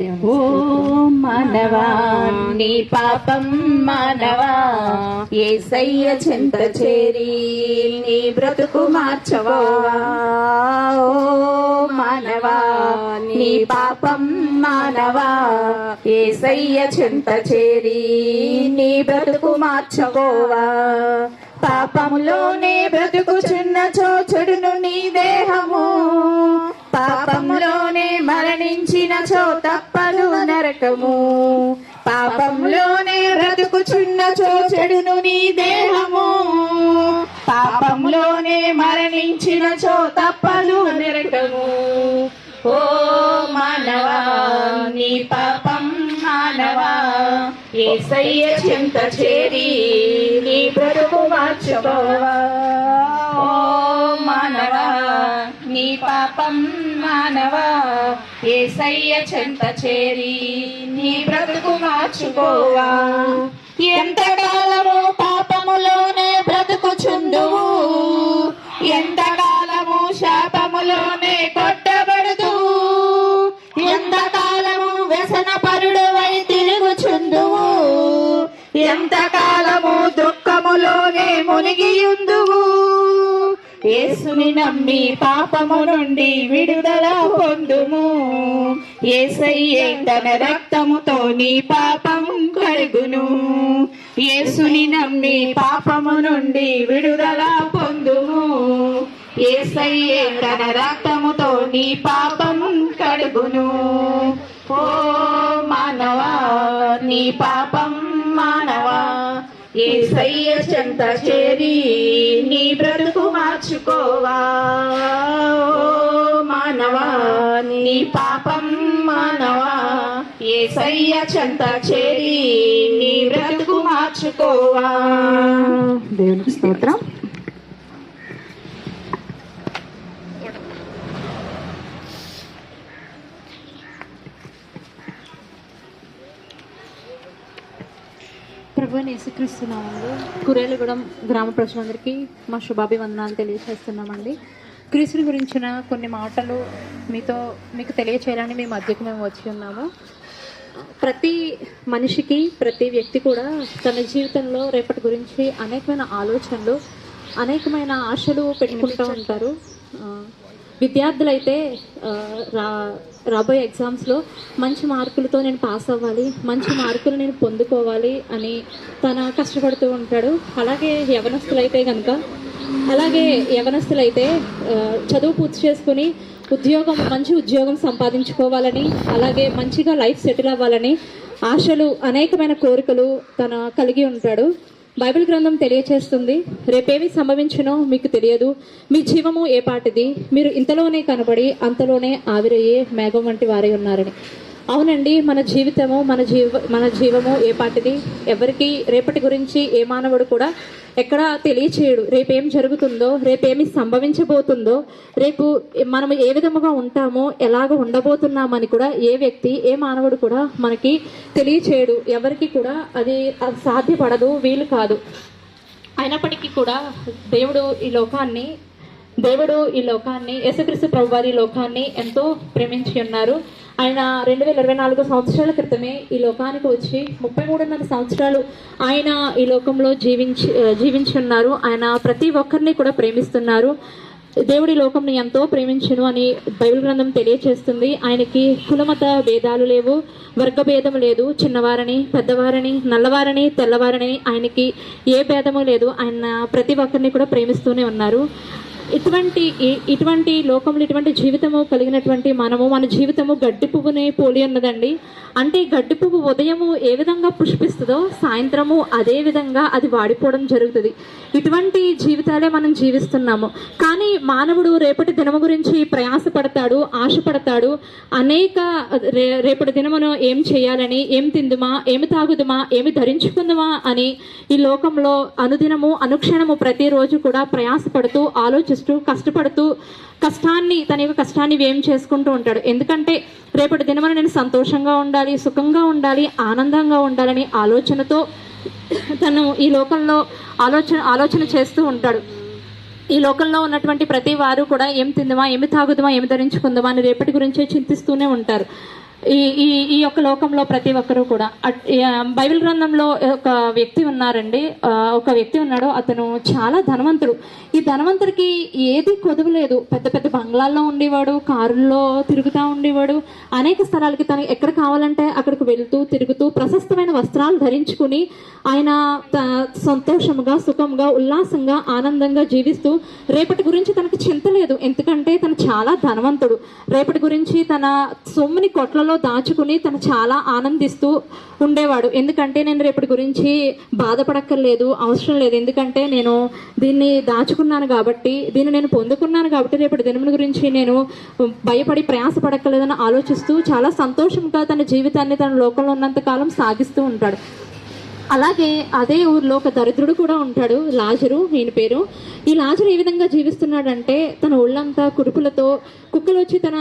ఓ మానవా నీ పాపం మానవా ఏసయ్య చింత చేరి నీ బ్రతుకు మార్చవా ఓ మానవా నీ పాపం మానవా ఏసయ్య చింత చేరి నీ బ్రతుకు మార్చకోవా పాపములోనే బ్రతుకుచున్న చోచుడును నీ దేహము పాపంలోనే మరణించిన చో తప్పదు నరకము. పాపంలోనే బ్రతుకుచున్న చో చెడును నీ దేహము. పాపంలోనే మరణించిన చో తప్పదు నరకము. ఓ మానవా నీ పాపం మానవా. ఏసయ్య చింత చేరి నీ బ్రతుకు మార్చుకోవా. పాపం మానవా ఏసయ్య చెంత చేరి నీ బ్రతుకు మార్చుకోవా. ఎంతకాలము పాపములోనే బ్రతుకుచుందువు ఎంతకాలము శాపములోనే కొట్టబడుదు ఎంతకాలము వ్యసన పరుడవై తిరుగుచుందువు ఎంతకాలము దుఃఖములోనే మునిగియుందు యేసుని నమ్మి పాపము నుండి విడుదల పొందుము. ఏసయ్యే తన రక్తముతో నీ పాపం కడుగును యేసుని నమ్మి పాపము నుండి విడుదల పొందుము. ఏసయ్యే తన రక్తముతో నీ పాపం కడుగును ఓ మానవా నీ పాపం మానవా ఏసయ్య చెంత చేరి నీ బ్రతుకు మార్చుకోవా? మానవా నీ పాపం మానవా? ఏసయ్య చెంత చేరి నీ బ్రతుకు మార్చుకోవా? దేవునికి స్తోత్రం. ప్రభు యేసుక్రీస్తున్నామండి కురేలగూడెం గ్రామ ప్రజలందరికీ మా శుభాభివందనాలు తెలియజేస్తున్నామండి క్రీస్తుని గురించిన కొన్ని మాటలు మీతో మీకు తెలియచేయాలని మీ మధ్యకు మేము వచ్చి ఉన్నాము. ప్రతి మనిషికి ప్రతి వ్యక్తి కూడా తన జీవితంలో రేపటి గురించి అనేకమైన ఆలోచనలు అనేకమైన ఆశలు పెట్టుకుంటూ ఉంటారు. విద్యార్థులైతే రా రాబోయే ఎగ్జామ్స్లో మంచి మార్కులతో నేను పాస్ అవ్వాలి మంచి మార్కులు నేను పొందుకోవాలి అని తన కష్టపడుతూ ఉంటాడు. అలాగే యవనస్తులైతే కనుక అలాగే యవనస్తులైతే అయితే చదువు పూర్తి చేసుకుని ఉద్యోగం మంచి ఉద్యోగం సంపాదించుకోవాలని అలాగే మంచిగా లైఫ్ సెటిల్ అవ్వాలని ఆశలు అనేకమైన కోరికలు తన కలిగి ఉంటాడు. బైబిల్ గ్రంథం తెలియచేస్తుంది. రేపేమి సంభవించునో మీకు తెలియదు. మీ జీవము ఏ పాటిది? మీరు ఇంతలోనే కనబడి అంతలోనే ఆవిరయ్యే మేఘం వంటి వారై ఉన్నారని. అవునండి మన జీవితము మన జీవ మన జీవము ఏ పాటిది? ఎవరికి రేపటి గురించి ఏ మానవుడు కూడా ఎక్కడ తెలియచేయడు. రేపేం జరుగుతుందో రేపేమి సంభవించబోతుందో రేపు మనం ఏ విధముగా ఉంటామో ఎలాగ ఉండబోతున్నామని కూడా ఏ వ్యక్తి ఏ మానవుడు కూడా మనకి తెలియచేయడు. ఎవరికి కూడా అది అది సాధ్యపడదు వీలు కాదు. అయినప్పటికీ కూడా దేవుడు ఈ లోకాన్ని దేవుడు ఈ లోకాన్ని యేసుక్రీస్తు ప్రభు వారి ఈ లోకాన్ని ఎంతో ప్రేమించి ఉన్నారు. ఆయన రెండు వేల ఇరవై నాలుగు సంవత్సరాల క్రితమే ఈ లోకానికి వచ్చి ముప్పై మూడున్నర సంవత్సరాలు ఆయన ఈ లోకంలో జీవించి జీవించి ఉన్నారు. ఆయన ప్రతి ఒక్కరిని కూడా ప్రేమిస్తున్నారు. దేవుడి లోకంని ఎంతో ప్రేమించును అని బైబిల్ గ్రంథం తెలియచేస్తుంది. ఆయనకి కులమత భేదాలు లేవు వర్గభేదం లేదు. చిన్నవారని పెద్దవారని నల్లవారని తెల్లవారని ఆయనకి ఏ భేదము లేదు. ఆయన ప్రతి ఒక్కరిని కూడా ప్రేమిస్తూనే ఉన్నారు. ఇటువంటి ఇటువంటి లోకంలో ఇటువంటి జీవితము కలిగినటువంటి మనము మన జీవితము గడ్డి పువ్వుని పోలి ఉన్నదండి. అంటే గడ్డి పువ్వు ఉదయము ఏ విధంగా పుష్పిస్తుందో సాయంత్రము అదే విధంగా అది వాడిపోవడం జరుగుతుంది. ఇటువంటి జీవితాలే మనం జీవిస్తున్నాము. కానీ మానవుడు రేపటి దినము గురించి ప్రయాసపడతాడు ఆశపడతాడు. అనేక రే రేపటి దినమును ఏం చేయాలని ఏం తిందుమా ఏమి తాగుదుమా ఏమి ధరించుకుందుమా అని ఈ లోకంలో అనుదినము అనుక్షణము ప్రతిరోజు కూడా ప్రయాసపడుతూ ఆలోచిస్తూ కష్టపడుతూ కష్టాన్ని తన యొక్క కష్టాన్ని వేం చేసుకుంటూ ఉంటాడు. ఎందుకంటే రేపటి దినమున నేను సంతోషంగా ఉండాలి సుఖంగా ఉండాలి ఆనందంగా ఉండాలని ఆలోచనతో తను ఈ లోకంలో ఆలోచన ఆలోచన చేస్తూ ఉంటాడు. ఈ లోకంలో ఉన్నటువంటి ప్రతి వారు కూడా ఏం తిందమా ఏమి తాగుదమా ఏమి ధరించుకుందామా అని రేపటి గురించే చింతిస్తూనే ఉంటారు. ఈ ఈ ఈ యొక్క లోకంలో ప్రతి ఒక్కరూ కూడా. అట్- ఈ, బైబిల్ గ్రంథంలో ఒక వ్యక్తి ఉన్నారండి. ఒక వ్యక్తి ఉన్నాడు. అతను చాలా ధనవంతుడు. ఈ ధనవంతుడికి ఏది కొదవలేదు పెద్ద పెద్ద బంగ్లాల్లో ఉండేవాడు కారుల్లో తిరుగుతూ ఉండేవాడు. అనేక స్థలాలకి తను ఎక్కడ కావాలంటే అక్కడికి వెళ్తూ తిరుగుతూ ప్రశస్తమైన వస్త్రాలు ధరించుకుని ఆయన త- సంతోషముగా సుఖంగా ఉల్లాసంగా ఆనందంగా జీవిస్తూ రేపటి గురించి తనకు చింత లేదు. ఎందుకంటే తను చాలా ధనవంతుడు. రేపటి గురించి తన సొమ్ముని కొట్లలో దాచుకుని తను చాలా ఆనందిస్తూ ఉండేవాడు. ఎందుకంటే నేను రేపటి గురించి బాధపడక్కర్లేదు అవసరం లేదు. ఎందుకంటే నేను దీన్ని దాచుకున్నాను కాబట్టి దీన్ని నేను పొందుకున్నాను కాబట్టి రేపటి దినముల గురించి నేను భయపడి ప్రయాసపడక్కర్లేదని ఆలోచిస్తూ చాలా సంతోషంగా తన జీవితాన్ని తన లోకంలో ఉన్నంత కాలం సాగిస్తూ ఉంటాడు. అలాగే అదే ఊర్లో ఒక దరిద్రుడు కూడా ఉంటాడు లాజరు ఈయన పేరు. ఈ లాజరు ఏ విధంగా జీవిస్తున్నాడంటే తన ఒళ్ళంతా కురుపులతో కుక్కలు వచ్చి తన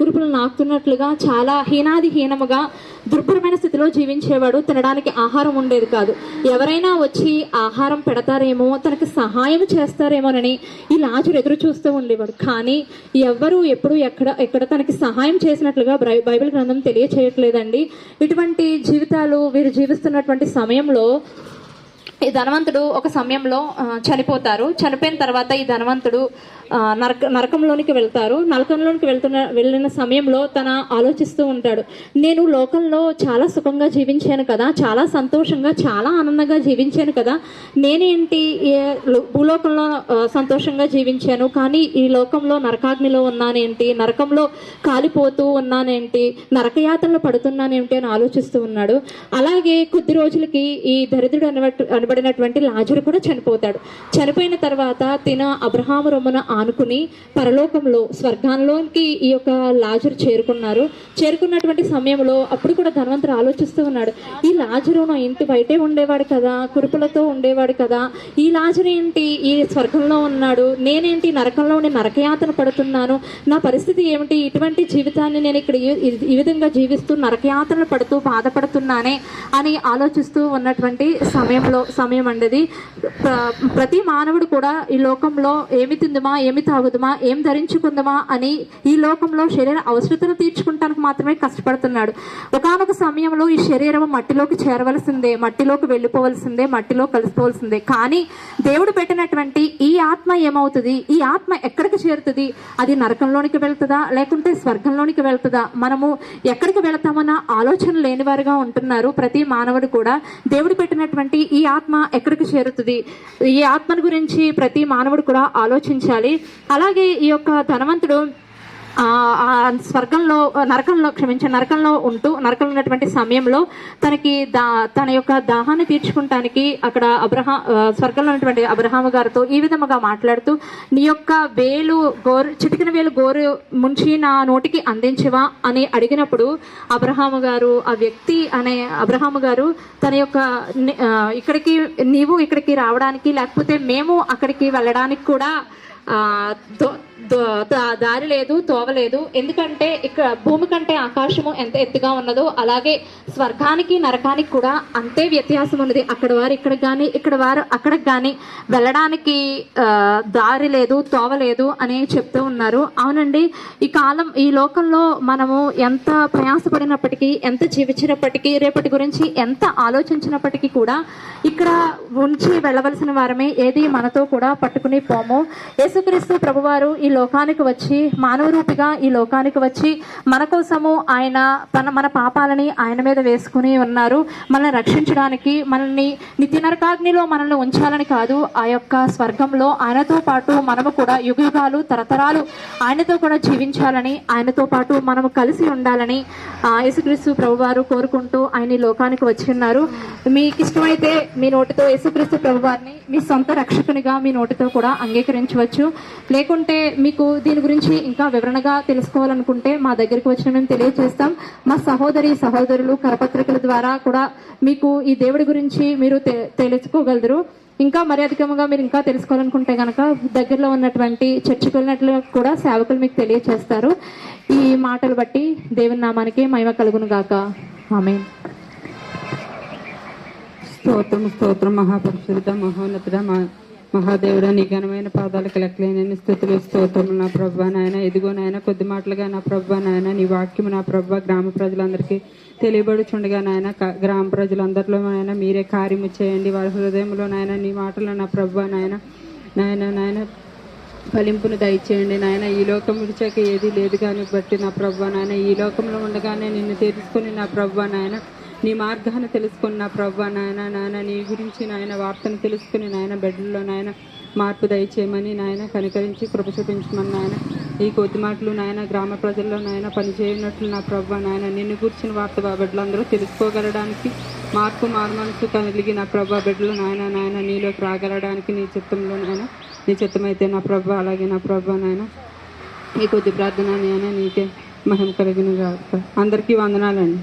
కురుపులు నాకుతున్నట్లుగా చాలా హీనాది హీనముగా దుర్భరమైన స్థితిలో జీవించేవాడు తినడానికి ఆహారం ఉండేది కాదు. ఎవరైనా వచ్చి ఆహారం పెడతారేమో తనకి సహాయం చేస్తారేమోనని ఈ లాజరు ఎదురు చూస్తూ ఉండేవాడు. కానీ ఎవ్వరూ ఎప్పుడు ఎక్కడ ఎక్కడ తనకి సహాయం చేసినట్లుగా బై- బైబిల్ గ్రంథం తెలియచేయట్లేదండి. ఇటువంటి జీవితాలు వీరు జీవిస్తున్నటువంటి సమయంలో ఈ ధనవంతుడు ఒక సమయంలో చనిపోతారు. చనిపోయిన తర్వాత ఈ ధనవంతుడు నరక నరకంలోనికి వెళ్తారు. నరకంలోనికి వెళ్తున్న వెళ్ళిన సమయంలో తన ఆలోచిస్తూ ఉంటాడు నేను లోకంలో చాలా సుఖంగా జీవించాను కదా చాలా సంతోషంగా చాలా ఆనందంగా జీవించాను కదా నేనేంటి భూలోకంలో సంతోషంగా జీవించాను? కానీ ఈ లోకంలో నరకాగ్నిలో ఉన్నానేంటి? నరకంలో కాలిపోతూ ఉన్నానేంటి? నరకయాత్రలు పడుతున్నానేంటి? అని ఆలోచిస్తూ ఉన్నాడు. అలాగే కొద్ది రోజులకి ఈ దరిద్రుడు అనబట్టు అనబడినటువంటి లాజరు కూడా చనిపోతాడు. చనిపోయిన తర్వాత తిన అబ్రహాము రొమ్మున ఆనుకుని పరలోకంలో స్వర్గాల్లోకి ఈ యొక్క లాజరు చేరుకున్నారు. చేరుకున్నటువంటి సమయంలో అప్పుడు కూడా ధనవంతుడు ఆలోచిస్తూ ఉన్నాడు ఈ లాజరు నా ఇంటి బయటే ఉండేవాడు కదా కురుపులతో ఉండేవాడు కదా. ఈ లాజరు ఏంటి? ఈ స్వర్గంలో ఉన్నాడు. నేనేంటి? నరకంలో ఉండి నరకయాతన పడుతున్నాను. నా పరిస్థితి ఏమిటి? ఇటువంటి జీవితాన్ని నేను ఇక్కడ ఈ- ఈ విధంగా జీవిస్తూ నరకయాతన పడుతూ బాధపడుతున్నానే అని ఆలోచిస్తూ ఉన్నటువంటి సమయంలో సమయం అండి ప్ర- ప్రతి మానవుడు కూడా ఈ లోకంలో ఏమి తిందుమా ఏమి తాగుదుమా ఏం ధరించుకుందామా అని ఈ లోకంలో శరీర అవసరతను తీర్చుకుంటానికి మాత్రమే కష్టపడుతున్నాడు. ఒకనొక సమయంలో ఈ శరీరం మట్టిలోకి చేరవలసిందే మట్టిలోకి వెళ్ళిపోవలసిందే మట్టిలో కలిసిపోవలసిందే. కానీ దేవుడు పెట్టినటువంటి ఈ ఆత్మ ఏమవుతుంది? ఈ ఆత్మ ఎక్కడికి చేరుతుంది? అది నరకంలోనికి వెళ్తుందా? లేకుంటే స్వర్గంలోనికి వెళ్తుందా? మనము ఎక్కడికి వెళతామన్న ఆలోచన లేనివారుగా ఉంటున్నారు ప్రతి మానవుడు కూడా. దేవుడు పెట్టినటువంటి ఈ ఆత్మ ఆత్మ ఎక్కడికి చేరుతుంది? ఈ ఆత్మను గురించి ప్రతి మానవుడు కూడా ఆలోచించాలి. అలాగే ఈ యొక్క ధనవంతుడు ఆ స్వర్గంలో నరకంలో క్షమించే నరకంలో ఉంటూ నరకంలో ఉన్నటువంటి సమయంలో తనకి దా తన యొక్క దాహాన్ని తీర్చుకుంటానికి అక్కడ అబ్రహా స్వర్గంలో ఉన్నటువంటి అబ్రహాము గారితో ఈ విధముగా మాట్లాడుతూ నీ యొక్క వేలు గోరు చిటికిన వేలు గోరు ముంచి నా నోటికి అందించవా? అని అడిగినప్పుడు అబ్రహాము గారు ఆ వ్యక్తి అనే అబ్రహాము గారు తన యొక్క ఇక్కడికి నీవు ఇక్కడికి రావడానికి లేకపోతే మేము అక్కడికి వెళ్ళడానికి కూడా దో- దారి లేదు తోవలేదు ఎందుకంటే ఇక్కడ భూమి కంటే ఆకాశము ఎంత ఎత్తుగా ఉన్నదో అలాగే స్వర్గానికి నరకానికి కూడా అంతే వ్యత్యాసం ఉన్నది. అక్కడ వారు ఇక్కడ కానీ ఇక్కడ వారు అక్కడికి కానీ వెళ్ళడానికి దారి లేదు తోవలేదు అని చెప్తూ ఉన్నారు. అవునండి ఈ కాలం ఈ లోకంలో మనము ఎంత ప్రయాసపడినప్పటికీ ఎంత జీవించినప్పటికీ రేపటి గురించి ఎంత ఆలోచించినప్పటికీ కూడా ఇక్కడ ఉంచి వెళ్ళవలసిన వారమే ఏది మనతో కూడా పట్టుకుని పోము. యేసుక్రీస్తు ప్రభువారు ఈ లోకానికి వచ్చి మానవ రూపిగా ఈ లోకానికి వచ్చి మన కోసము ఆయన తన మన పాపాలని ఆయన మీద వేసుకుని ఉన్నారు. మనల్ని రక్షించడానికి మనల్ని నిత్య నరకాగ్నిలో మనల్ని ఉంచాలని కాదు. ఆ యొక్క స్వర్గంలో ఆయనతో పాటు మనము కూడా యుగయుగాలు తరతరాలు ఆయనతో కూడా జీవించాలని ఆయనతో పాటు మనము కలిసి ఉండాలని ఆ, యేసుక్రీస్తు ప్రభువారు కోరుకుంటూ ఆయన ఈ లోకానికి వచ్చి ఉన్నారు. మీకు ఇష్టమైతే మీ నోటితో యేసుక్రీస్తు ప్రభువారిని మీ సొంత రక్షకునిగా మీ నోటితో కూడా అంగీకరించవచ్చు. లేకుంటే మీకు దీని గురించి ఇంకా వివరణగా తెలుసుకోవాలనుకుంటే మా దగ్గరికి వచ్చిన మేము తెలియజేస్తాం. మా సహోదరి సహోదరులు కరపత్రికల ద్వారా కూడా మీకు ఈ దేవుడి గురించి మీరు తె- తెలుసుకోగలరు. ఇంకా మరి మీరు ఇంకా తెలుసుకోవాలనుకుంటే కనుక దగ్గరలో ఉన్నటువంటి చర్చికి వెళ్ళినట్లు కూడా సేవకులు మీకు తెలియచేస్తారు. ఈ మాటలు బట్టి దేవుని నామానికి మహిమ కలుగును గాక. ఆమె స్తోత్రం స్తోత్రం మహాపరిశుద్ధ మహోన్నతుడ మా మహాదేవుడా నీ ఘనమైన పాదాలకు లెక్కలేని స్థుతులు స్తోత్రములు నా ప్రభా నాయన. ఇదిగో నాయన కొద్ది మాటలుగా నా ప్రభా నాయన నీ వాక్యం నా ప్రభా గ్రామ ప్రజలందరికీ తెలియబడుచుండగా నాయన. గ్రామ ప్రజలందరిలో నాయన మీరే కార్యము చేయండి. వారి హృదయంలో నాయన నీ మాటలు నా ప్రభా నాయన. నాయన నాయన ఫలింపును దయచేయండి నాయన. ఈ లోకం విడిచాక ఏది లేదు కానీ బట్టి నా ప్రభా నాయన. ఈ లోకంలో ఉండగానే నిన్ను తెలుసుకుని నా ప్రభా నాయన. నీ మార్గాన్ని తెలుసుకున్న ప్రవ్వ నాయన నాయన నీ గురించి నాయన వార్తను తెలుసుకుని నాయన బిడ్డల్లో నాయన మార్పు దయచేయమని నాయన కనికరించి కృప చూపించమని నాయన ఈ కొద్ది మాటలు నాయన గ్రామ ప్రజల్లో నాయన పనిచేయనట్లు నా ప్రవ్వ నాయన నిన్ను కూర్చిన వార్త బిడ్డలు బిడ్డలందరూ తెలుసుకోగలడానికి మార్పు మారుమనసు కలిగి నా ప్రభా బిడ్డలు నాయన నాయన నీలోకి రాగలడానికి నీ చిత్తంలో నాయన నీ చిత్తమైతే నా ప్రభ అలాగే నా ప్రభ నాయన. ఈ కొద్ది ప్రార్థన నాయన నీకే మహిమ కలిగిన అందరికీ వందనాలండి.